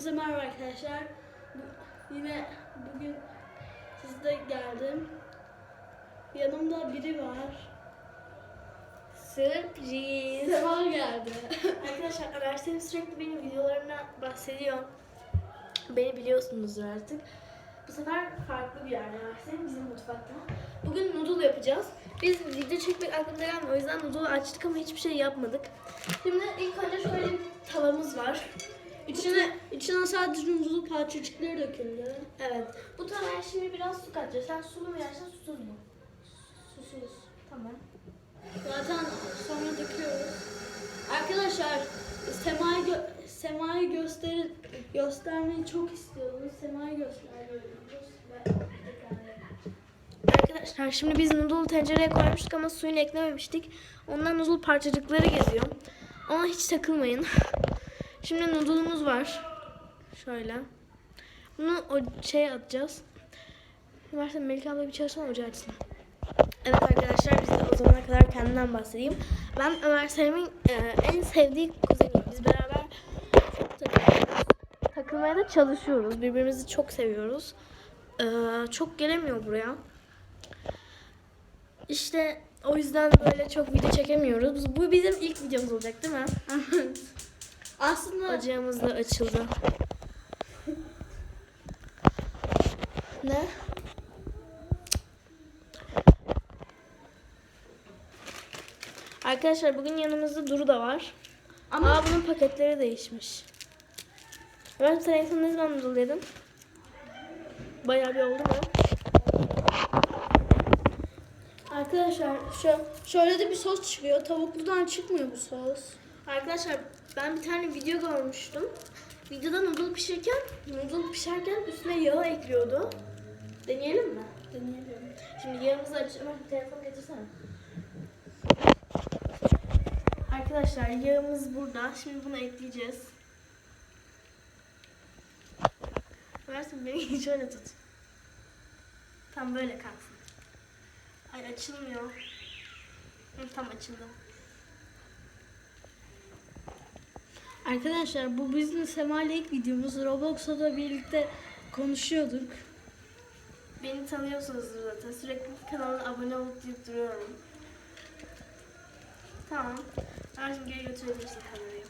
Hepinize merhaba arkadaşlar. Bu- Yine bugün sizde geldim. Yanımda biri var. Sürpriz. Sema geldi. Arkadaşlar Ömer Selim sürekli benim videolarımdan bahsediyor. Beni biliyorsunuzdur artık. Bu sefer farklı bir yerde Ömer bizim mutfakta. Bugün noodle yapacağız. Biz video çekmek aklımıza gelmiyor. O yüzden noodle açtık ama hiçbir şey yapmadık. Şimdi ilk önce şöyle bir tavamız var. İçine, içine sadece nuzulu parçacıkları döküldü. Evet. Bu tavaya şimdi biraz su katacağız. Sen sulu mu yersen susuz mu? Susuz. Tamam. Zaten sonra döküyoruz. Arkadaşlar Sema'yı gö- Sema'yı göster göstermeyi çok istiyordunuz. Sema'yı gösteriyoruz. Arkadaşlar şimdi biz noodle tencereye koymuştuk ama suyunu eklememiştik. Ondan noodle parçacıkları geziyor. Ona hiç takılmayın. Şimdi noodle'umuz var. Şöyle. Bunu o şeye atacağız. Versen Melike abla bir çalışsana ocağı açsın. Evet arkadaşlar biz de o zamana kadar kendimden bahsedeyim. Ben Ömer Selim'in e, en sevdiği kuzeniyim. Biz beraber çok. Takılmaya da çalışıyoruz. Birbirimizi çok seviyoruz. Ee, çok gelemiyor buraya. İşte o yüzden böyle çok video çekemiyoruz. Bu bizim ilk videomuz olacak değil mi? Aslında Ocağımız da açıldı. Ne? Arkadaşlar bugün yanımızda Duru da var. Ama- Ama bunun paketleri değişmiş. Ben sen en son ne zaman yedin? Bayağı bir oldu mu? arkadaşlar şu şöyle de bir sos çıkıyor. Tavukludan çıkmıyor bu sos. Arkadaşlar ben bir tane video görmüştüm. Videoda noodle pişirirken, noodle pişerken üstüne yağ ekliyordu. Deneyelim mi? Deneyelim. Şimdi yağımızı aç. Ömer bir telefon getirsene. Arkadaşlar yağımız burada. Şimdi bunu ekleyeceğiz. Versin beni şöyle tut. Tam böyle kalsın. Ay açılmıyor. Hı, tam açıldı. Arkadaşlar bu bizim Sema ile ilk videomuz. Roblox'ta da birlikte konuşuyorduk. Beni tanıyorsunuzdur zaten. Sürekli kanala abone olup deyip duruyorum. Tamam. Ben şimdi geri götürebilirsin kamerayı.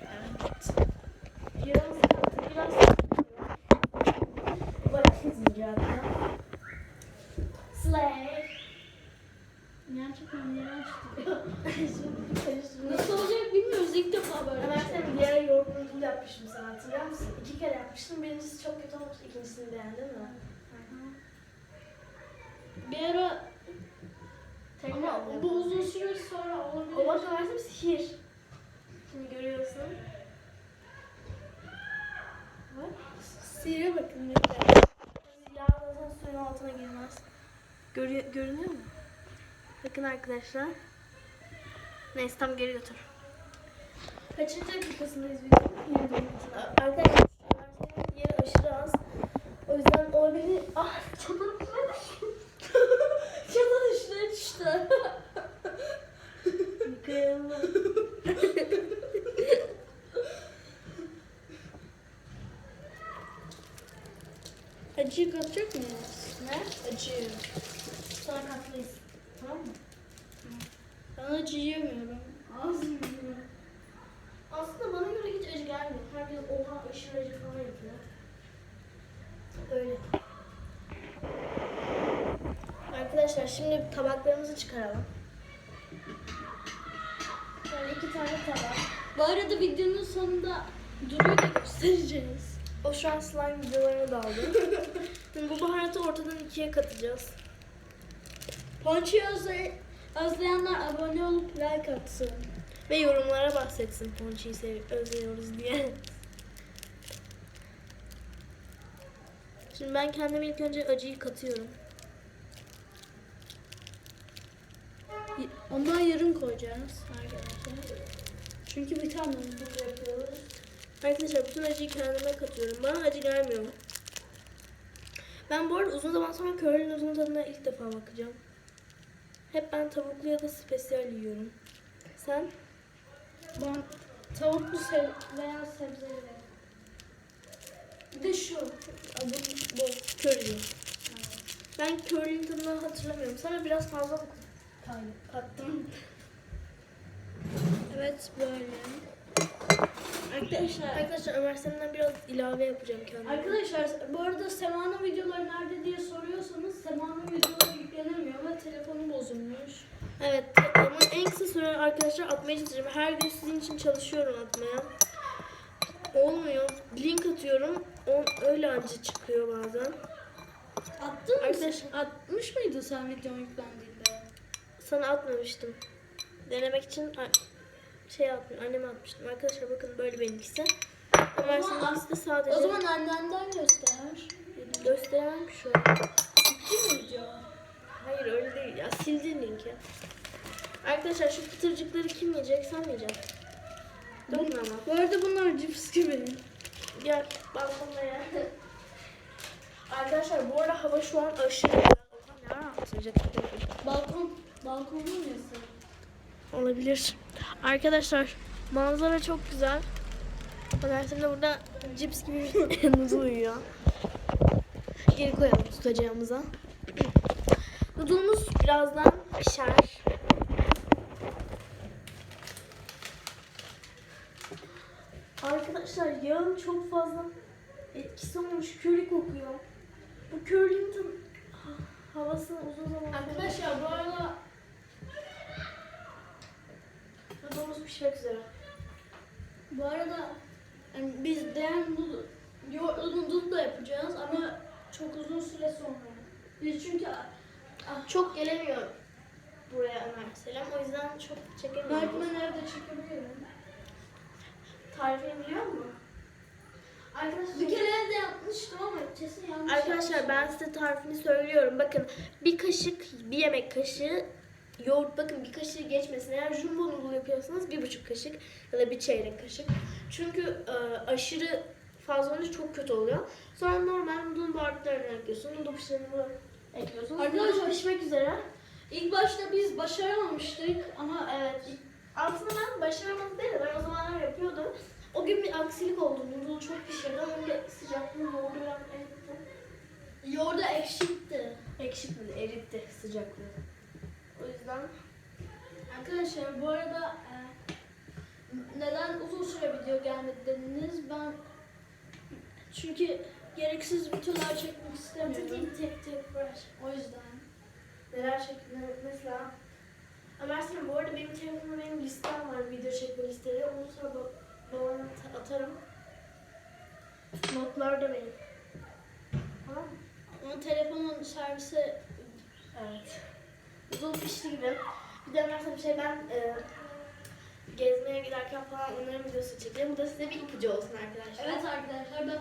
Evet. Yağımızı kattık. Biraz Bırak kesince hatta. Slay. Gerçekten niye açtık? Şimdi karıştırdım. Nasıl olacak bilmiyoruz. İlk defa böyle. Ömer sen bir ara yoğurt noodle yapmıştım sana hatırlıyor musun? İki kere yapmıştım. Birincisi çok kötü olmuş. ikincisini beğendin mi? Bir ara Tekrar ama bu uzun süre sonra olabilir. O bak versem sihir. Şimdi görüyorsun. Bak. Sihire bakın. Yağ zaten suyun altına girmez. Görü- görünüyor mu? Bakın arkadaşlar. Neyse tam geri götür. Kaçıncı dakikasındayız biz? Arkadaşlar yeri aşırı az. O yüzden olabilir. Ah çatanın üstüne düştü. çatanın üstüne düştü. Yıkayalım. Acıyı katacak mıyız? Ne? Acıyı. Sonra katlayız. Tamam mı? Ben acı yiyemiyorum. Az yiyorum. Aslında bana gelmiyor. Herkes oha aşırı falan yapıyor. Öyle. Arkadaşlar şimdi tabaklarımızı çıkaralım. Şöyle iki tane tabak. Bu arada videonun sonunda Duru'yu da göstereceğiz. O şu an slime videolarını da aldı. Şimdi bu baharatı ortadan ikiye katacağız. Ponçi'yi özle- özleyenler abone olup like atsın. Ve yorumlara bahsetsin Ponçi'yi özlüyoruz diye. Şimdi ben kendime ilk önce acıyı katıyorum. Ondan yarım koyacağız arkadaşlar. Çünkü bir tane noodle yapıyoruz. Arkadaşlar bütün acıyı kendime katıyorum. Bana acı gelmiyor. Ben bu arada uzun zaman sonra curly uzun tadına ilk defa bakacağım. Hep ben tavuklu ya da spesiyel yiyorum. Sen? Ben tavuklu sev veya sebzeli şu. Adı bu. Curry. Ben curry'nin tadını hatırlamıyorum. Sana biraz fazla kattım. Evet böyle. Arkadaşlar, arkadaşlar Ömer senden biraz ilave yapacağım kendime. Arkadaşlar bu arada Sema'nın videoları nerede diye soruyorsanız Sema'nın videoları yüklenemiyor ve telefonu bozulmuş. Evet ama en kısa süre arkadaşlar atmaya çalışacağım. Her gün sizin için çalışıyorum atmaya. Olmuyor. Link atıyorum. O, öyle anca çıkıyor bazen. Attın mı? Arkadaş- Atmış mıydın sen videon yüklendiğinde? Sana atmamıştım. Denemek için şey atmış, anneme atmıştım. Arkadaşlar bakın böyle benimkisi. Ömer zaman- seninkisi de sadece O zaman annenden göster. gösteremem şu an. Bitti mi video? Hayır öyle değil ya. Sildin linki. Arkadaşlar şu pıtırcıkları kim yiyecek? Sen mi yiyeceksin? Dönme ama. Bu arada bunlar cips gibi. Gel balkonda ya. Arkadaşlar bu arada hava şu an aşırı güzel. Balkon, balkonda mısın? Olabilir. Arkadaşlar manzara çok güzel. Ömersin de burada cips gibi bir noodle uyuyor. Geri koyalım tutacağımıza. Noodle'umuz birazdan pişer. Arkadaşlar yağın çok fazla etkisi olmuş. Köri kokuyor. Bu ha- havasını uzun zaman Arkadaşlar bu arada Noodle'umuz pişmek üzere. bu arada yani biz yoğurtlu noodle da yapacağız ama çok uzun süre sonra. Biz çünkü ah, Çok gelemiyor buraya Ömer Selam. O yüzden çok çekemiyorum. Belki ben evde çekebilirim. Tarifini biliyor musun? Arkadaşlar, Bir kere evde yapmıştım ama kesin yanlış Arkadaşlar ben size tarifini söylüyorum. Bakın bir kaşık, bir yemek kaşığı yoğurt bakın bir kaşığı geçmesin. Eğer jumbo noodle yapıyorsanız bir buçuk kaşık ya da bir çeyrek kaşık. Çünkü e, aşırı fazla olunca çok kötü oluyor. Sonra normal noodle'un baharatlarını ekliyorsun. Noodle pişirini ekliyorsun. Arkadaşlar- pişmek üzere. İlk başta biz başaramamıştık ama Evet. Aslında ben başaramadım değil de ben o zamanlar yapıyordum. O gün bir aksilik oldu. Noodle çok pişirdi ama bir sıcaklığı yoğurdu biraz eritti. yoğurda ekşitti. Ekşitmedi, eritti sıcaklığı. O yüzden Arkadaşlar bu arada e, neden uzun süre video gelmedi dediniz ben çünkü gereksiz videolar çekmek istemiyorum. tek tek var. O yüzden. Neler çektiğini mesela. Ömer Sinan, bu arada benim telefonumda benim listem var, video çekme listeleri. Onu sonra ba- ta- atarım. Notlar da benim. Tamam mı? Ama telefonun servise Evet. Uzun pişti gibi. Bir de mesela bir şey ben e, gezmeye giderken falan onların videosu çekeceğim. Bu da size bir ipucu olsun arkadaşlar. Evet arkadaşlar ben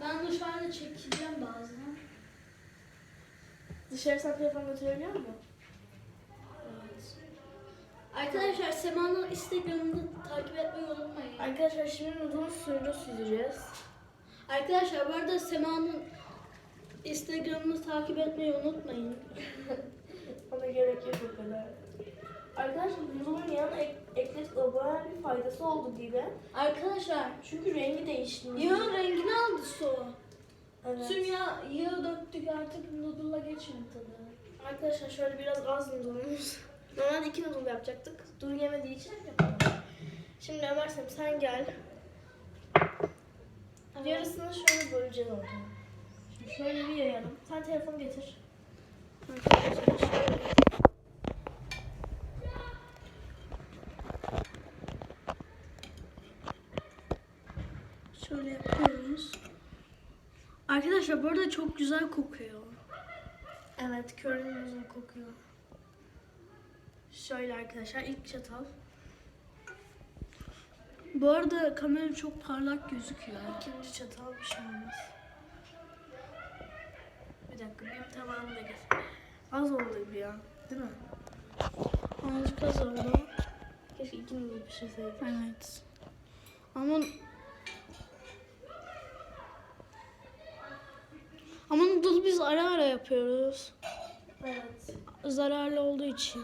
ben dışarıda çekeceğim bazen. Dışarı sen telefon götürebiliyor musun? Arkadaşlar Sema'nın Instagram'ını takip etmeyi unutmayın. Arkadaşlar şimdi noodle'un suyunu süzeceğiz. Arkadaşlar bu arada Sema'nın Instagram'ını takip etmeyi unutmayın. Ona gerek yok o kadar. Arkadaşlar noodle'un yanına ek, ekledik bayağı bir faydası oldu gibi. Arkadaşlar Çünkü rengi değişti. yağın rengini aldı su. Evet. Tüm yağ, yağı döktük artık noodle'a geçmedi tadı. Arkadaşlar şöyle biraz az noodle'umuz. Normalde iki noodle yapacaktık. Dur yemediği için yapamadık. Şimdi Ömer sen, sen gel. Yarısını şöyle böleceğiz orada. Şimdi şöyle bir yayalım. Sen telefonu getir. Arkadaşlar şöyle. Yapıyoruz. Arkadaşlar bu arada çok güzel kokuyor. Evet, körün uzun kokuyor. Şöyle arkadaşlar ilk çatal. Bu arada kamera çok parlak gözüküyor. İkinci çatal bir şey olmaz. Bir dakika benim tabağımı da getir. Az oldu gibi ya. Değil mi? Azıcık az oldu. Keşke iki noodle pişirseydik. Evet. Ama ama noodle biz ara ara yapıyoruz. Evet. Zararlı olduğu için.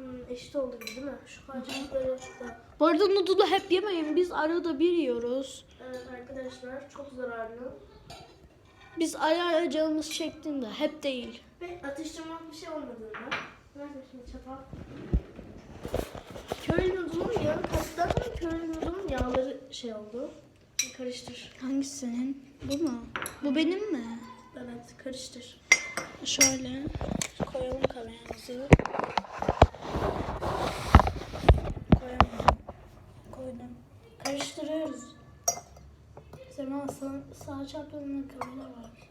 Hmm, eşit oldu gibi değil mi? Şu parçacıkları da. Bu arada noodle'u hep yemeyin. Biz arada bir yiyoruz. Evet arkadaşlar. Çok zararlı. Biz ara ara canımız çektiğinde hep değil. Ve atıştırmak bir şey olmadığında. Nerede şimdi çatal? Köri noodle'un yağı kattıktan sonra köri noodle'un yağları şey oldu. Bir Karıştır. Hangisi senin? Bu mu? Bu benim mi? Evet karıştır. Şöyle koyalım kameramızı. Karıştırıyoruz. Sema sağ, sağ çaprazında kamera var.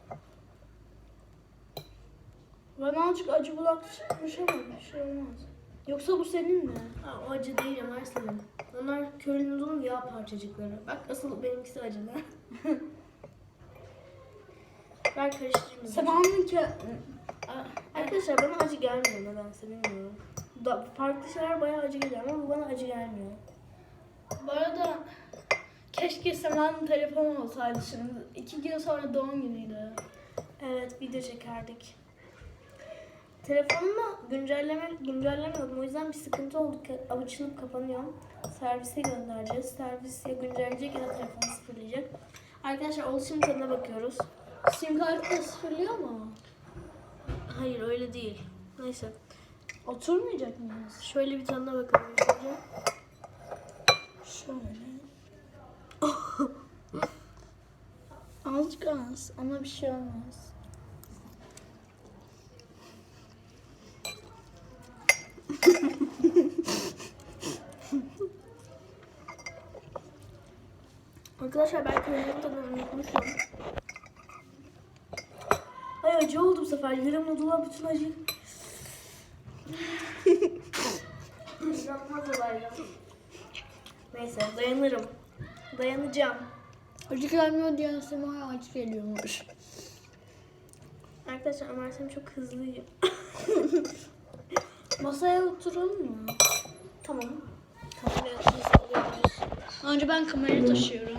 Bana azıcık acı bulak çıkmış ama bir şey olmaz. Yoksa bu senin mi? Aa, o acı değil Ömer senin. Onlar köri noodle'un yağ parçacıkları. Bak asıl benimkisi acılı. ben karıştırayım. Sema'nınki... Arkadaşlar bana acı gelmiyor nedense bilmiyorum. Da, farklı şeyler bayağı acı geliyor ama bu bana acı gelmiyor. Bu arada keşke Sema'nın telefonu olsaydı şimdi. İki gün sonra doğum günüydü. Evet video çekerdik. Telefonumla güncelleme güncellemiyordum. O yüzden bir sıkıntı oldu. Açılıp kapanıyor. Servise göndereceğiz. Servis ya güncelleyecek ya da telefonu sıfırlayacak. Arkadaşlar oluşum tadına bakıyoruz. Sim kartı da sıfırlıyor mu? Hayır öyle değil. Neyse. Oturmayacak mıyız? Şöyle bir tadına bakalım. önce. Şöyle. Azıcık az ama bir şey olmaz. Arkadaşlar ben köylünün tadını unutmuşum. Ay acı oldu bu sefer. Yarım noodle'a bütün acı. İnanılmaz olaylar. Neyse dayanırım. Dayanacağım. Acı gelmiyor diyen Sema'ya acı geliyormuş. Arkadaşlar Ömer çok hızlıyım. Masaya oturalım mı? tamam. Nasıl alıyoruz? Önce ben kamerayı taşıyorum.